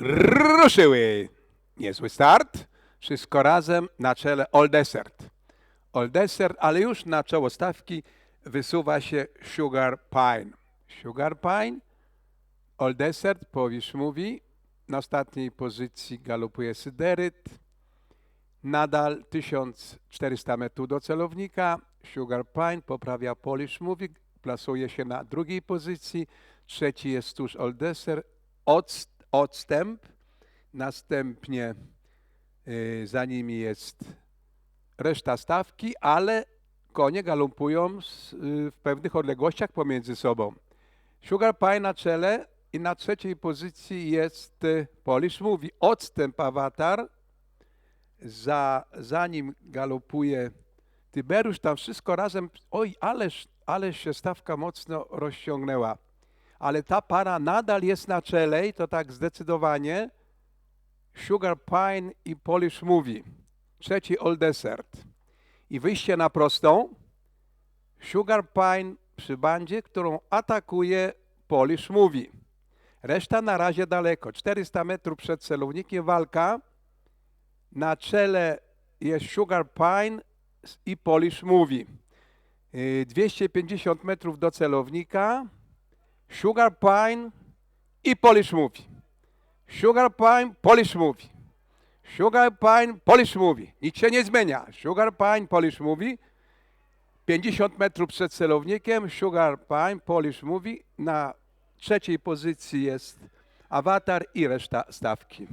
ruszyły. Niezły start. Wszystko razem na czele Old Desert. Old Desert, ale już na czoło stawki wysuwa się Sugar Pine. Sugar Pine, Old Desert, Powisz mówi. Na ostatniej pozycji galopuje Syderyt. Nadal 1400 metrów do celownika. Sugar Pine poprawia Polish Mówi, plasuje się na drugiej pozycji. Trzeci jest tuż Old Desert. Odst- odstęp. Następnie y, za nimi jest reszta stawki, ale konie galopują z, y, w pewnych odległościach pomiędzy sobą. Sugar Pie na czele i na trzeciej pozycji jest y, Polish Mówi. Odstęp Awatar. Za, za nim galopuje Tyberiusz. Tam wszystko razem. Oj, ależ, ależ się stawka mocno rozciągnęła. Ale ta para nadal jest na czele i to tak zdecydowanie. Sugar Pine i Polish Mówi. Trzeci Old Desert. I wyjście na prostą. Sugar Pine przy bandzie, którą atakuje Polish Mówi. Reszta na razie daleko. 400 metrów przed celownikiem walka. Na czele jest Sugar Pine i Polish. Yy, 250 metrów do celownika. Sugar Pine i Polish Mówi. Sugar Pine, Polish Mówi. Sugar Pine, Polish Mówi. Nic się nie zmienia. Sugar Pine, Polish Mówi. 50 metrów przed celownikiem. Sugar Pine, Polish Mówi. Na trzeciej pozycji jest Awatar i reszta stawki.